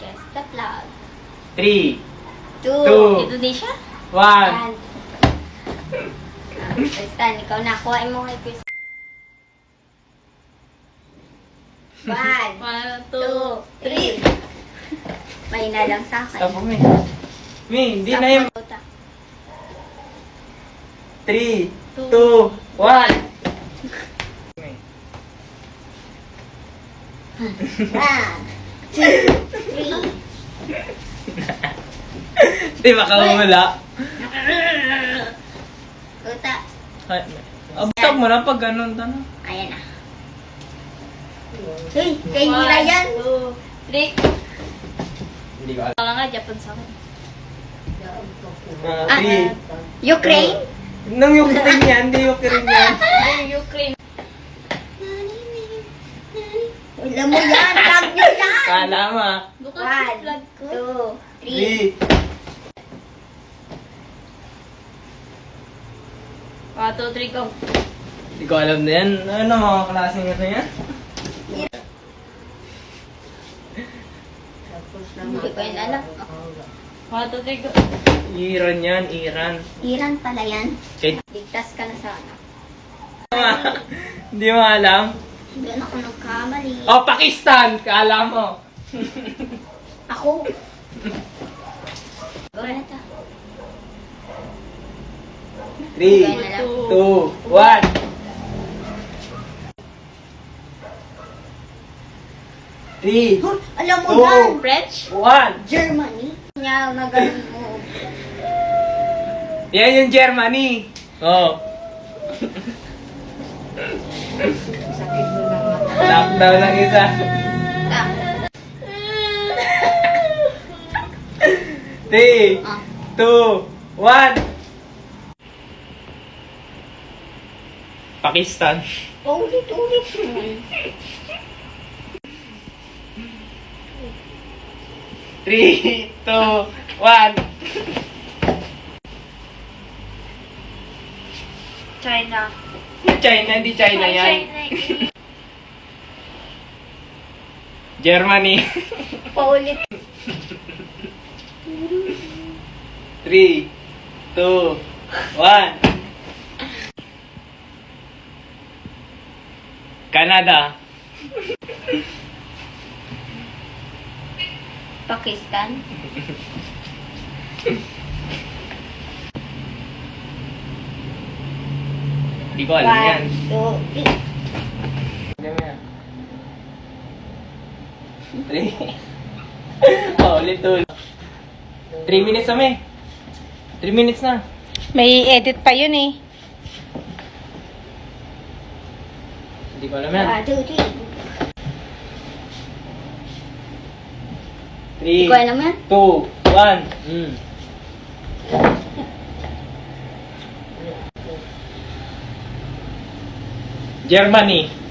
Guess the flag. Three, Two. Two. Indonesia? one. Tristan, ikaw na. Kuhain mo kay Chris. One, One, two, three. Mahina lang sa akin. Stop mo, Mi. Mi, hindi na yung three, Two. two, one. One, two, three. Di ba wala? Uta. Ay, Abstag mo na pag ganun, tanong. Ayan na. Uy, kay Hira yan. three. Hindi ko alam. Wala nga, Japan sa akin. Ah, Ah. Ukraine? Nung Ukraine yan, hindi Ukraine yan. Ay, Ukraine. Alam mo yan, tag nyo yan. Kala mo ah. Bukas One, two, three. Three. One, two, three, go. Hindi ko alam na yan. Ano mga klaseng ito yan? Hindi ko yun alam. One, two, three, go. Iran yan, Iran. Iran pala yan. Ligtas ka na sana. Hindi mo alam. Hindi ako nagkamali. Oh, Pakistan! Kala mo. Ako. Wala ta. Three, Hindi ko alam. two, one. Three, Huh, alam mo Two. yan. French? one. Germany. Nga na ganun mo. Yan yung Germany. Oh. Lockdown lang isa. Three, two, one. Pakistan. Ulit-ulit mo. Three, two, one. China. China, hindi China yan. China. Germany. Paulit. Three, two, one. Canada. Pakistan. Hindi ko alam yan. One, two, three. Alam yan. Three. oh, ulit ulit. Three minutes kami. Three minutes na. May edit pa yun eh. Hindi ko alam yan. One, two, three. Three, Hindi ko alam yan. two, one. Mm. Germany.